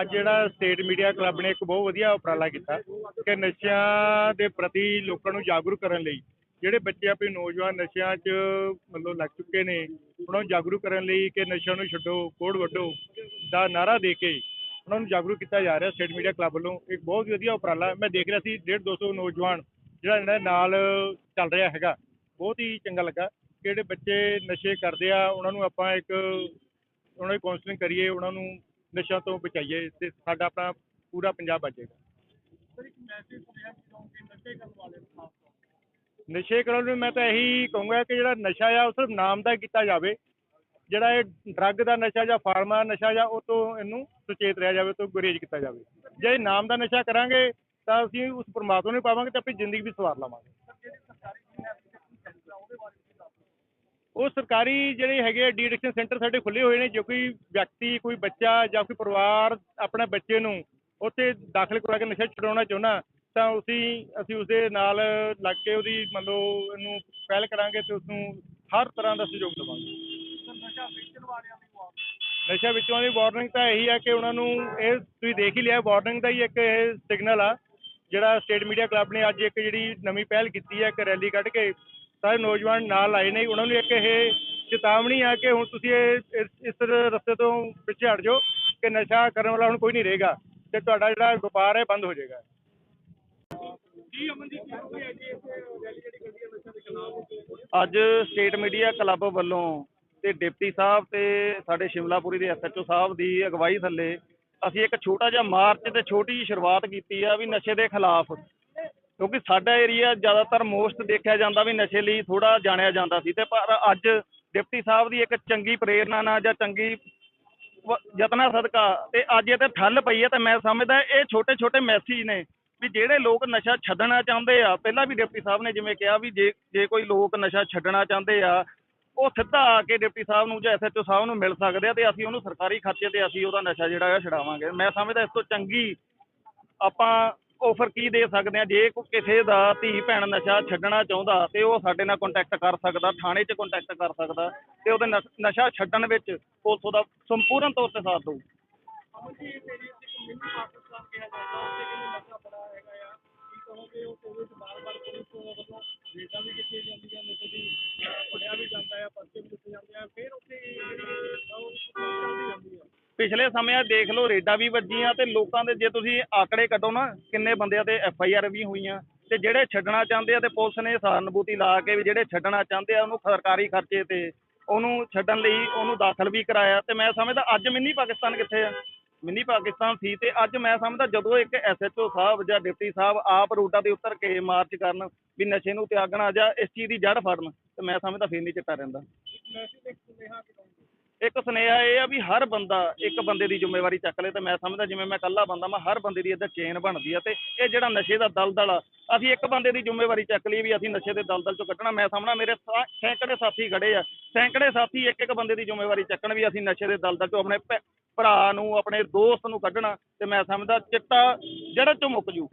ਅੱਜ ਜਿਹੜਾ state media club ਨੇ ਇੱਕ ਬਹੁਤ ਵਧੀਆ ਉਪਰਾਲਾ ਕੀਤਾ ਕਿ ਨਸ਼ਿਆਂ ਦੇ ਪ੍ਰਤੀ ਲੋਕਾਂ ਨੂੰ ਜਾਗਰੂਕ ਕਰਨ ਲਈ ਜਿਹੜੇ ਬੱਚੇ ਆਪਣੇ ਨੌਜਵਾਨ ਨਸ਼ਿਆਂ 'ਚ ਮਤਲਬ ਲੱਗ ਚੁੱਕੇ ਨੇ, ਉਹਨਾਂ ਨੂੰ ਜਾਗਰੂਕ ਕਰਨ ਲਈ ਕਿ ਨਸ਼ਿਆਂ ਨੂੰ ਛੱਡੋ, ਕੋੜ ਵੱਢੋ ਦਾ ਨਾਰਾ ਦੇ ਕੇ ਉਹਨਾਂ ਨੂੰ ਜਾਗਰੂਕ ਕੀਤਾ ਜਾ ਰਿਹਾ ਸਟੇਟ ਮੀਡੀਆ ਕਲੱਬ ਵੱਲੋਂ। ਇੱਕ ਬਹੁਤ ਵਧੀਆ ਉਪਰਾਲਾ ਮੈਂ ਦੇਖ ਰਿਹਾ ਸੀ 150 200 ਨੌਜਵਾਨ ਜਿਹੜਾ ਇਹਨਾਂ ਨਾਲ ਚੱਲ ਰਿਹਾ ਹੈਗਾ, ਬਹੁਤ ਹੀ ਚੰਗਾ ਲੱਗਾ ਕਿ ਜਿਹੜੇ ਬੱਚੇ ਨਸ਼ੇ ਕਰਦੇ ਆ, ਉਹਨਾਂ ਨੂੰ ਆਪਾਂ ਇੱਕ, ਉਹਨਾਂ ਦੀ ਕਾਉਂਸਲਿੰਗ ਕਰੀਏ, ਉਹਨਾਂ ਨੂੰ ਨਸ਼ਿਆਂ ਤੋਂ ਬਚਾਈਏ ਤੇ ਸਾਡਾ ਆਪਣਾ ਪੂਰਾ ਪੰਜਾਬ ਬਚੇਗਾ। ਨਸ਼ੇ ਕਰਨ ਨੂੰ ਮੈਂ ਤਾਂ ਇਹੀ ਕਹੂੰਗਾ ਕਿ ਜਿਹੜਾ ਨਸ਼ਾ ਆ ਉਹ ਸਿਰਫ ਨਾਮ ਦਾ ਕੀਤਾ ਜਾਵੇ। ਜਿਹੜਾ ਇਹ ਡਰੱਗ ਦਾ ਨਸ਼ਾ ਜਾਂ ਫਾਰਮਾ ਨਸ਼ਾ ਜਾਂ ਉਹ ਤੋਂ ਇਹਨੂੰ ਸੁਚੇਤ ਰਿਹਾ ਜਾਵੇ ਤੋਂ ਗੁਰੇਜ਼ ਕੀਤਾ ਜਾਵੇ। ਜੇ ਇਹ ਨਾਮ ਦਾ ਨਸ਼ਾ ਕਰਾਂਗੇ ਤਾਂ ਅਸੀਂ ਉਸ ਪਰਮਾਤਮਾ ਨੂੰ ਪਾਵਾਂਗੇ ਤੇ ਆਪਣੀ ਜ਼ਿੰਦਗੀ ਵੀ ਸਵਾਰ ਲਵਾਂਗੇ। ਉਹ ਸਰਕਾਰੀ ਜਿਹੜੇ ਹੈਗੇ ਡੀ ਐਡਿਕਸ਼ਨ ਸੈਂਟਰ ਸਾਡੇ ਖੁੱਲੇ ਹੋਏ ਨੇ ਜੇ ਕੋਈ ਵਿਅਕਤੀ ਕੋਈ ਬੱਚਾ ਜਾਂ ਕੋਈ ਪਰਿਵਾਰ ਆਪਣੇ ਬੱਚੇ ਨੂੰ ਉੱਥੇ ਦਾਖਲ ਕਰਵਾ ਕੇ ਨਸ਼ਾ ਛਡਾਉਣਾ ਚਾਹੁੰਦਾ ਤਾਂ ਅਸੀਂ ਅਸੀਂ ਉਸਦੇ ਨਾਲ ਲੱਗ ਕੇ ਉਹਦੀ ਮੰਨ ਲਓ ਇਹਨੂੰ ਪਹਿਲ ਕਰਾਂਗੇ ਤੇ ਉਸ ਨੂੰ ਹਰ ਤਰ੍ਹਾਂ ਦਾ ਸਹਿਯੋਗ ਦੇਵਾਂਗੇ। ਨਸ਼ਾ ਵਿੱਚੋਂ ਦੀ ਵਾਰਨਿੰਗ ਤਾਂ ਇਹੀ ਹੈ ਕਿ ਉਹਨਾਂ ਨੂੰ ਇਹ ਤੁਸੀਂ ਦੇਖ ਹੀ ਲਿਆ ਵਾਰਨਿੰਗ ਦਾ ਹੀ ਇੱਕ ਇਹ ਸਿਗਨਲ ਆ ਜਿਹੜਾ ਸਟੇਟ ਮੀਡੀਆ ਕਲੱਬ ਨੇ ਅੱਜ ਇੱਕ ਜਿਹੜੀ ਨਵੀਂ ਪਹਿਲ ਕੀਤੀ ਹੈ ਇੱਕ ਰੈਲੀ ਕੱਢ ਕੇ ਸਾਰੇ ਨੌਜਵਾਨ ਨਾਲ ਆਏ ਨੇ ਉਹਨਾਂ ਨੂੰ ਇੱਕ ਇਹ ਚੇਤਾਵਨੀ ਆ ਕਿ ਹੁਣ ਤੁਸੀਂ ਇਹ ਇਸ- ਇਸ ਰਸਤੇ ਤੋਂ ਪਿੱਛੇ ਹਟ ਜਾਓ ਕਿ ਨਸ਼ਾ ਕਰਨ ਵਾਲਾ ਹੁਣ ਕੋਈ ਨਹੀਂ ਰਹੇਗਾ ਤੇ ਤੁਹਾਡਾ ਜਿਹੜਾ ਵਪਾਰ ਹੈ ਬੰਦ ਹੋ ਜਾਏਗਾ। ਅੱਜ ਸਟੇਟ ਮੀਡੀਆ ਕਲੱਬ ਵੱਲੋਂ ਤੇ ਡਿਪਟੀ ਸਾਹਿਬ ਤੇ ਸਾਡੇ ਸ਼ਿਮਲਾਪੁਰੀ ਦੇ ਐਸਐਚਓ ਸਾਹਿਬ ਦੀ ਅਗਵਾਈ ਥੱਲੇ ਅਸੀਂ ਇੱਕ ਛੋਟਾ ਜਿਹਾ ਮਾਰਚ ਤੇ ਛੋਟੀ ਜਿਹੀ ਸ਼ੁਰੂਆਤ ਕੀਤੀ ਆ ਵੀ ਨਸ਼ੇ ਦੇ ਖਿਲਾਫ ਕਿਉਂਕਿ ਸਾਡਾ ਏਰੀਆ ਜ਼ਿਆਦਾਤਰ ਮੋਸਟ ਦੇਖਿਆ ਜਾਂਦਾ ਵੀ ਨਸ਼ੇ ਲਈ ਥੋੜਾ ਜਾਣਿਆ ਜਾਂਦਾ ਸੀ ਤੇ ਪਰ ਅੱਜ ਡਿਪਟੀ ਸਾਹਿਬ ਦੀ ਇੱਕ ਚੰਗੀ ਪ੍ਰੇਰਣਾ ਨਾਲ ਜਾਂ ਚੰਗੀ ਯਤਨਾ ਸਦਕਾ ਤੇ ਅੱਜ ਇਹ ਤੇ ਠੱਲ ਪਈ ਹੈ ਤੇ ਮੈਂ ਸਮਝਦਾ ਇਹ ਛੋਟੇ ਛੋਟੇ ਮੈਸੇਜ ਨੇ ਵੀ ਜਿਹੜੇ ਲੋਕ ਨਸ਼ਾ ਛੱਡਣਾ ਚਾਹੁੰਦੇ ਆ, ਪਹਿਲਾਂ ਵੀ ਡਿਪਟੀ ਸਾਹਿਬ ਨੇ ਜਿਵੇਂ ਕਿਹਾ ਵੀ ਜੇ ਜੇ ਕੋਈ ਲੋਕ ਨਸ਼ਾ ਛੱਡਣਾ ਚਾਹੁੰਦੇ ਆ, ਉਹ ਸਿੱਧਾ ਆ ਕੇ ਡਿਪਟੀ ਸਾਹਿਬ ਨੂੰ ਜਾਂ ਐਸਐਚਓ ਸਾਹਿਬ ਨੂੰ ਮਿਲ ਸਕਦੇ ਆ ਤੇ ਅਸੀਂ ਉਹਨੂੰ ਸਰਕਾਰੀ ਖਰਚੇ ਤੇ ਅਸੀਂ ਉਹਦਾ ਨਸ਼ਾ ਜਿਹੜਾ ਹੈ ਛਡਾਵਾਂਗੇ। ਮੈਂ ਸਮਝਦਾ ਇਸ ਤੋਂ ਚੰਗੀ ਆਪਾਂ ਆਫਰ ਕੀ ਦੇ ਸਕਦੇ ਆ? ਜੇ ਕੋਈ ਕਿਸੇ ਦਾ ਧੀ ਭੈਣ ਨਸ਼ਾ ਛੱਡਣਾ ਚਾਹੁੰਦਾ ਤੇ ਉਹ ਸਾਡੇ ਨਾਲ ਕੰਟੈਕਟ ਕਰ ਸਕਦਾ, ਥਾਣੇ 'ਚ ਕੰਟੈਕਟ ਕਰ ਸਕਦਾ ਤੇ ਉਹਦੇ ਨਸ਼ਾ ਛੱਡਣ ਵਿੱਚ ਪੁਲਿਸ ਉਹਦਾ ਸੰਪੂਰਨ ਤੌਰ ਤੇ ਸਾਥ ਦਊ। ਪਿਛਲੇ ਸਮਿਆਂ ਦੇਖ ਲਓ, ਰੇਡਾਂ ਵੀ ਵੱਜੀਆਂ ਤੇ ਲੋਕਾਂ ਦੇ ਜੇ ਤੁਸੀਂ ਆંકੜੇ ਕੱਢੋ ਨਾ, ਕਿੰਨੇ ਬੰਦਿਆਂ ਤੇ ਐਫ ਆਈ ਆਰ ਵੀ ਹੋਈਆਂ। ਤੇ ਜਿਹੜੇ ਛੱਡਣਾ ਚਾਹੁੰਦੇ ਆ ਤੇ ਪੁਲਿਸ ਨੇ ਸਹਾਨੁਭੂਤੀ ਲਾ ਕੇ ਵੀ ਜਿਹੜੇ ਛੱਡਣਾ ਚਾਹੁੰਦੇ ਆ, ਉਹਨੂੰ ਸਰਕਾਰੀ ਖਰਚੇ ਤੇ, ਉਹਨੂੰ ਛੱਡਣ ਲਈ ਉਹਨੂੰ ਦਾਖਲ ਵੀ ਕਰਾਇਆ। ਤੇ ਮੈਂ ਸਮਝਦਾ ਅੱਜ ਮਿੰਨੀ ਪਾਕਿਸਤਾਨ ਕਿੱਥੇ ਆ? ਮਿੰਨੀ ਪਾਕਿਸਤਾਨ ਸੀ ਤੇ ਅੱਜ ਮੈਂ ਸਮਝਦਾ ਜਦੋਂ ਇੱਕ ਐਸਐਚਓ ਸਾਹਿਬ ਜਾਂ ਡਿਪਟੀ ਸਾਹਿਬ ਆਪ ਰੋਡਾਂ ਤੇ ਉਤਰ ਕੇ ਮਾਰਚ ਕਰਨ ਵੀ ਨਸ਼ੇ ਨੂੰ ਤਿਆਗਣਾ ਜਾਂ ਇਸ ਚੀਜ਼ ਦੀ ਜੜ ਫੜਨ, ਤੇ ਮੈਂ ਸਮਝਦਾ ਫੇਰ ਨਹੀਂ ਚਿੱਟਾ ਰਹਿੰਦਾ। ਇੱਕ ਸੁਨੇਹਾ ਇਹ ਆ ਵੀ ਹਰ ਬੰਦਾ ਇੱਕ ਬੰਦੇ ਦੀ ਜ਼ਿੰਮੇਵਾਰੀ ਚੱਕ ਲੇ ਤੇ ਮੈਂ ਸਮਝਦਾ ਜਿਵੇਂ ਮੈਂ ਇਕੱਲਾ ਬੰਦਾ ਮੈਂ ਹਰ ਬੰਦੇ ਦੀ ਇੱਧਰ ਚੇਨ ਬਣਦੀ ਆ ਤੇ ਇਹ ਜਿਹੜਾ ਨਸ਼ੇ ਦਾ ਦਲਦਲ ਆ, ਅਸੀਂ ਇੱਕ ਬੰਦੇ ਦੀ ਜ਼ਿੰਮੇਵਾਰੀ ਚੱਕ ਲਈ ਵੀ ਅਸੀਂ ਨਸ਼ੇ ਦੇ ਦਲਦਲ ਚੋਂ ਕੱਢਣਾ। ਮੈਂ ਸਾਹਮਣਾ ਮੇਰੇ ਸਾ- ਸੈਂਕੜੇ ਸਾਥੀ ਖੜੇ ਆ, ਸੈਂਕੜੇ ਸਾਥੀ ਇੱਕ ਇੱਕ ਬੰਦੇ ਦੀ ਜ਼ਿੰਮੇਵਾਰੀ ਚੱਕਣ ਵੀ ਅਸੀਂ ਨਸ਼ੇ ਦੇ ਦਲਦਲ ਚੋਂ ਆਪਣੇ ਭੈ- ਭਰਾ ਨੂੰ, ਆਪਣੇ ਦੋਸਤ ਨੂੰ ਕੱਢਣਾ ਤੇ ਮੈਂ ਸਮਝਦਾ ਚਿੱਟਾ ਜੜ ਚੋਂ ਮੁੱਕ ਜੂ।